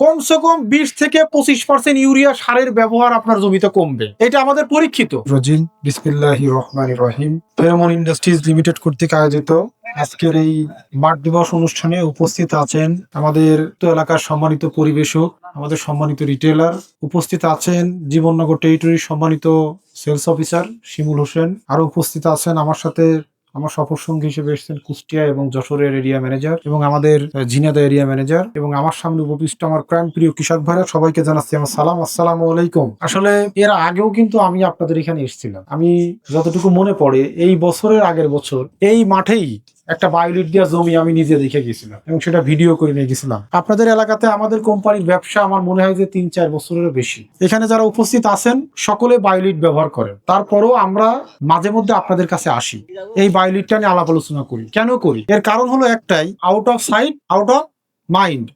কমসে কম বিশ থেকে পঁচিশ পার্সেন্ট ইউরিয়া সারের ব্যবহার আপনার জমিতে কমবে। এটা আমাদের পরীক্ষিত। রজিল বিসমিল্লাহ রহমান রহিম। ইন্ডাস্ট্রিজ লিমিটেড কর্তৃক আয়োজিত আজকের এই মাঠ দিবস অনুষ্ঠানে উপস্থিত আছেন আমাদের তো এলাকার সম্মানিত পরিবেশক, আমাদের সম্মানিত রিটেলার উপস্থিত আছেন জীবননগর টেরিটরির সম্মানিত সেলস অফিসার শিমুল হোসেন, আরও উপস্থিত আছেন আমার সাথে আমার সফর সঙ্গী হিসেবে এসেছেন কুষ্টিয়া এবং যশোরের এরিয়া ম্যানেজার এবং আমাদের ঝিনাদা এরিয়া ম্যানেজার এবং আমার সামনে উপবিষ্ট আমার প্রাণ প্রিয় কৃষক ভাইরা, সবাইকে জানাচ্ছি আমার সালাম। আসসালাম আলাইকুম। আসলে এর আগেও কিন্তু আমি আপনাদের এখানে এসেছিলাম। আমি যতটুকু মনে পড়ে, এই বছরের আগের বছর এই মাঠেই একটা বায়োলিট দেওয়া জমি আমি নিজে দেখে গেছিলাম এবং সেটা ভিডিও করে নিয়ে গেছিলাম। আপনাদের এলাকাতে আমাদের কোম্পানির ব্যবসা আমার মনে হয় যে তিন চার বছরের বেশি। এখানে যারা উপস্থিত আছেন, সকলে বায়োলিট ব্যবহার করেন। তারপরও আমরা মাঝে মধ্যে আপনাদের কাছে আসি। এই বায়োলিটটা নিয়ে আলাপ আলোচনা করি। কেন করি? এর কারণ হলো একটাই out of sight out of mind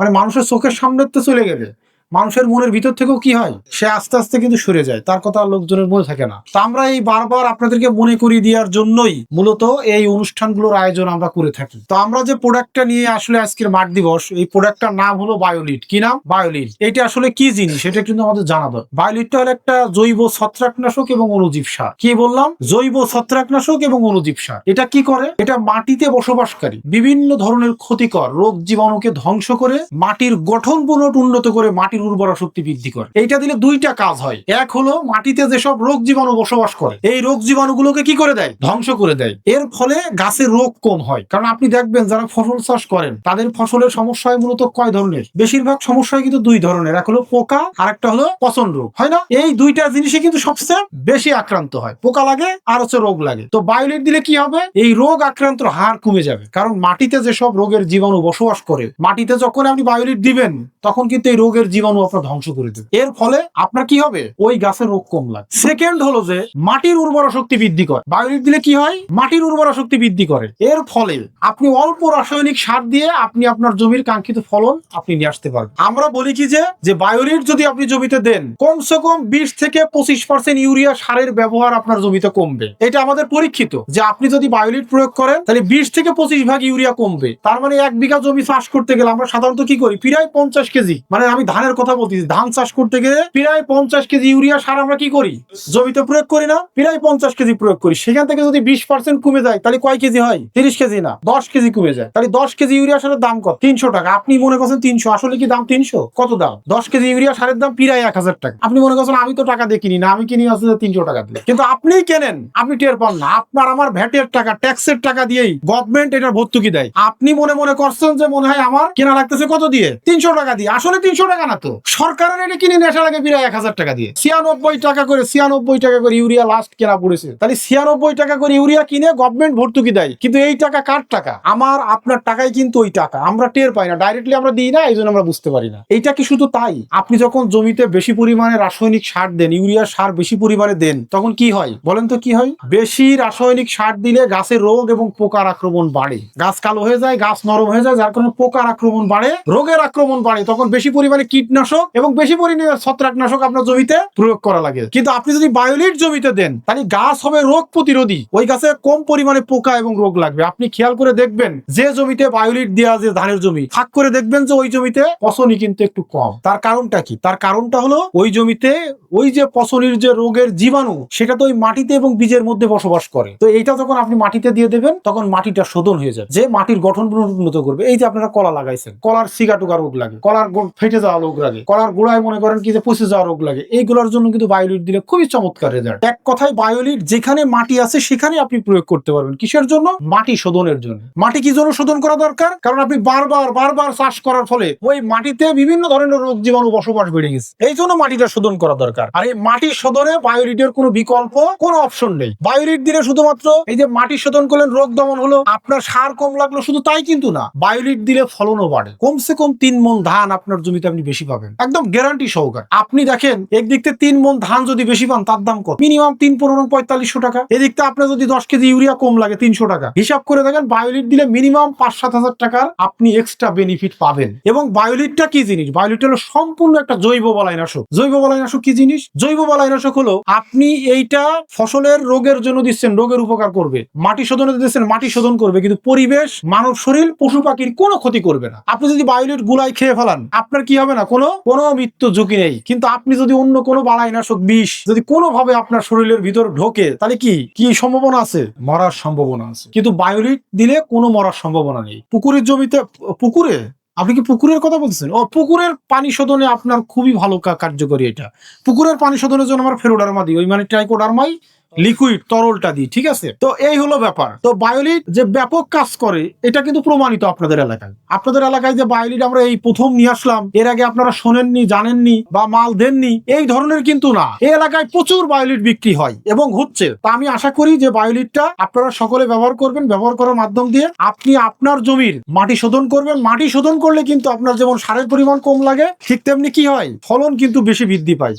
মানে মানুষের চোখের সামনে তো চলে গেলে। মানুষের মনের ভিতর থেকেও কি হয়? সে আস্তে আস্তে কিন্তু সরে যায়। তার কথা লোকজনের মনে থাকে না। তা আমরা এই বারবার আপনাদেরকে মনে করিয়ে দেওয়ার জন্যই মূলত এই অনুষ্ঠানগুলোর আয়োজন আমরা করে থাকি। তো আমরা যে প্রোডাক্টটা নিয়ে আসলে আজকের মাঠ দিবস, এই প্রোডাক্টটার নাম হলো বায়োলিট। কি নাম? বায়োলিট। এটা আসলে কি জিনিস? এটা কিন্তু আমাদের জানা দরকার। বায়োলিটটা হলো একটা জৈব ছত্রাকনাশক এবং অনুজীব সার। কি বললাম? জৈব ছত্রাকনাশক এবং অনুজীব সার। এটা কি করে? এটা মাটিতে বসবাসকারী, বিভিন্ন ধরনের ক্ষতিকর রোগ জীবাণুকে ধ্বংস করে মাটির গঠন পুনট উন্নত করে মাটির উর্বরা শক্তি বৃদ্ধি করে। এইটা দিলে দুইটা কাজ হয়। এক হলো মাটিতে যেসব রোগ জীবাণু বসবাস করে, এই রোগ জীবাণুগুলোকে কি করে দেয়? ধ্বংস করে দেয়। এর ফলে গাছের রোগ কম হয়। কারণ আপনি দেখবেন যারা ফসল চাষ করেন, তাদের ফসলের সমস্যা মূলত কয় ধরনের? বেশিরভাগ সমস্যা কিন্তু দুই ধরনের। এক হলো পোকা আর একটা হলো পচন রোগ। হয় না? এই দুইটা জিনিসে কিন্তু সবচেয়ে বেশি আক্রান্ত হয়। পোকা লাগে আর হচ্ছে রোগ লাগে। তো বায়োলিট দিলে কি হবে? এই রোগ আক্রান্ত হার কমে যাবে। কারণ মাটিতে যেসব রোগের জীবাণু বসবাস করে, মাটিতে যখন আপনি বায়োলিট দিবেন, তখন কিন্তু এই রোগের জীবাণু আপনার ধ্বংস করে দেবে। এর ফলে আপনার কি হবে? ওই গাছের রোগ কম লাগে সেকেন্ড হলো যে, মাটির উর্বরা শক্তি বৃদ্ধি করে। বায়োলিট দিলে কি হয়? মাটির উর্বরা শক্তি বৃদ্ধি করে। এর ফলে আপনি অল্প রাসায়নিক সার দিয়ে আপনি আপনার জমির কাঙ্ক্ষিত ফলন আপনি নিয়ে আসতে পারবেন। আমরা বলি কি যে যে বায়োলিট যদি আপনি জমিতে দেন, কমসে কম বিশ থেকে পঁচিশ পার্সেন্ট ইউরিয়া সারের ব্যবহার আপনার জমিতে কমবে। এটা আমাদের পরীক্ষিত। যে আপনি যদি বায়োলিট প্রয়োগ করেন, তাহলে বিশ থেকে পঁচিশ ভাগ ইউরিয়া কমবে। তার মানে এক বিঘা জমি চাষ করতে গেলে আমরা সাধারণত কি করি? প্রায় পঞ্চাশ কেজি। মানে আমি ধানের কথা বলতেছি, ধান চাষ করতে গেলে প্রায় পঞ্চাশ কেজি ইউরিয়া সার আমরা কি করি? জমিতে প্রয়োগ করি না, প্রায় পঞ্চাশ কেজি প্রয়োগ করি। সেখান থেকে যদি বিশ পার্সেন্ট কমে যায়, তাহলে কয় কেজি হয়? তিরিশ কেজি না, দশ কেজি কমে যায়। তাহলে দশ কেজি ইউরিয়া সারের দাম কত? তিনশো টাকা। আপনি মনে করছেন তিনশো, আসলে কি দাম তিনশো? কত দাম? দশ কেজি ইউরিয়া সারের দাম প্রায় এক হাজার টাকা। আপনি মনে করছেন, আমি তো টাকা দিয়ে কিনি না, আমি কিনি আসলে তিনশো টাকা দিয়ে। কিন্তু আপনি কেনেন? আপনি টের পান না। আপনার, আমার ভ্যাটের টাকা, ট্যাক্সের টাকা দিয়েই গভর্নমেন্ট এটার ভর্তুকি দেয়। আপনি মনে মনে করছেন যে মনে হয় আমার কেনা লাগতেছে কত দিয়ে? তিনশো টাকা দিয়ে। আসলে তিনশো টাকা না তো। সরকারের এটা কিনে নেশা লাগে প্রায় এক হাজার টাকা দিয়ে। ছিয়ানব্বই টাকা করে, ছিয়ানব্বই টাকা করে ইউরিয়া লাস্ট কেনা পড়েছে। তাহলে ছিয়ানব্বই টাকা করে ইউরিয়া কিনে গভর্নমেন্ট ভর্তুকি দেয়। কিন্তু এই টাকা কার টাকা? আমার, আপনার টাকাই কিন্তু ওই টাকা। আমরা টের পাই না ডাইরেক্টলি আমরা দিই না এই জন্য আমরা বুঝতে পারি না। এইটা কি শুধু তাই? আপনি যখন জমিতে বেশি পরিমাণে রাসায়নিক সার দেন, ইউরিয়া সার বেশি পরিমাণে দেন, তখন কি হয়? বলেন তো কি হয়? বেশি রাসায়নিক সার দিলে গাছের রোগ এবং পোকার আক্রমণ বাড়ে। গাছ কালো হয়ে যায়, গাছ নরম হয়ে যায়, যার কারণে পোকার আক্রমণ বাড়ে, রোগের আক্রমণ বাড়ে। তখন বেশি পরিমাণে কীটনাশক এবং বেশি পরিমাণে ছত্রাকনাশক আপনার জমিতে প্রয়োগ করা লাগে। কিন্তু আপনি যদি বায়োলিট জমিতে দেন, তাহলে গাছ হবে রোগ প্রতিরোধী। ওই গাছে কম পরিমাণে পোকা এবং রোগ লাগবে। আপনি খেয়াল করে দেখবেন, যে জমিতে বায়োলিট দেওয়া যে ধানের জমি ফাঁক করে দেখবেন যে ওই জমিতে পচনি কিন্তু একটু কম। তার কারণটা কি? তার কারণটা হলো, ওই জমিতে ওই যে পচনির যে রোগের জীবাণু, সেটা তো ওই মাটিতে এবং বীজের মধ্যে বসবাস করে। তো এইটা যখন আপনি মাটিতে দিয়ে দেবেন, তখন মাটিটা শোধন হয়ে যাবে যে মাটির গঠন উন্নত করবে। এই যে আপনারা কলা লাগাইছেন, কলার সিগাটুকা রোগ লাগে, কলার ফেটে যাওয়া রোগ লাগে। কলার গোড়ায় মনে করেন কি যে পচে যাওয়া রোগ লাগে। এইগুলোর জন্য কিন্তু বায়োলিট দিলে খুবই চমৎকার রেজাল্ট এক কথায় বায়োলিট যেখানে মাটি আছে সেখানে আপনি প্রয়োগ করতে পারবেন। কিসের জন্য? মাটি শোধনের জন্য। মাটি কি জন্য শোধন করা দরকার? কারণ আপনি বারবার বারবার চাষ করার ফলে ওই মাটিতে বিভিন্ন ধরনের রোগ জীবাণু বসবাস বেড়ে গেছে। এই জন্য মাটিটা শোধন করা দরকার। আর এই মাটি শোধনে বায়োলিটের কোনো বিকল্প, কোনো অপশন নেই। বায়োলিট দিলে শুধুমাত্র এই যে মাটি শোধন করলেন, রোগ দমন হলো, আপনার সার কম লাগল, শুধু তাই কিন্তু না। বায়োলিট দিলে ফলনও বাড়ে। কমসে কম তিন মন ধান আপনার জমিতে আপনি বেশি পাবেন। একদম গ্যারান্টি সহকার। আপনি দেখেন, একদিক থেকে তিন মন ধান যদি বেশি পান, তার দাম কত? মিনিমাম তিন, পনেরো, পঁয়তাল্লিশশো টাকা। এদিক থেকে আপনার যদি দশ কেজি ইউরিয়া কম লাগে, তিনশো টাকা। হিসাব করে দেখেন, বায়োলিট দিলে মিনিমাম পাঁচ, সাত হাজার টাকার আপনি এক্সট্রা বেনিফিট পাবেন। এবং বায়োলিটটা কি জিনিস? বায়োলিট হলো সম্পূর্ণ একটা জৈব বলাইনাশক। জৈব বলাইনাশক কি জিনিস? জৈব বলাইনাশক হলো, আপনি এইটা ফসলের রোগের জন্য দিচ্ছেন, রোগের উপকার করবে। মাটি শোধনে দিচ্ছেন, মাটি শোধন করবে। কিন্তু পরিবেশ, মানব শরীর, পশু পাখির কোনো ক্ষতি করবে না। আপনি যদি বায়োলিট গুলাই খেয়ে ফেলান, আপনার কি হবে না? কোনো কোনো মৃত্যু ঝুঁকি নেই। কিন্তু আপনি যদি অন্য কোনো বালাইনাশক বিষ যদি কোনোভাবে আপনার শরীরের ভিতর ঢোকে, তাহলে কি? কি সম্ভাবনা আছে? মরার সম্ভাবনা আছে। কিন্তু বায়োলিট দিলে কোনো মরার সম্ভাবনা নেই। পুকুরের জমিতে, পুকুরে? আপনি কি পুকুরের কথা বলছেন ও, পুকুরের পানি শোধনে আপনার খুবই ভালো কার্যকরী এটা। পুকুরের পানি শোধনের জন্য আমার ফেরোডারমা দিই। ওই মানে ট্রাইকোডারমাই লিকুইড তরলটা দিই, ঠিক আছে? তো এই হলো ব্যাপার। তো বায়োলিট যে ব্যাপক কাজ করে, এটা কিন্তু প্রমাণিত আপনাদের এলাকায়। আপনাদের এলাকায় যে বায়োলিট আমরা এই প্রথম নিয়ে আসলাম, এর আগে আপনারা শোনেননি, জানেননি বা মাল দেননি, এই ধরনের কিন্তু না। এই এলাকায় প্রচুর বায়োলিট বিক্রি হয় এবং হচ্ছে, তা আমি আশা করি যে বায়োলিটটা আপনারা সকলে ব্যবহার করবেন, ব্যবহার করার মাধ্যম দিয়ে আপনি আপনার জমির মাটি শোধন করবেন। মাটি শোধন করলে কিন্তু আপনার যেমন সারের পরিমাণ কম লাগে, ঠিক তেমনি কি হয়? ফলন কিন্তু বেশি বৃদ্ধি পায়।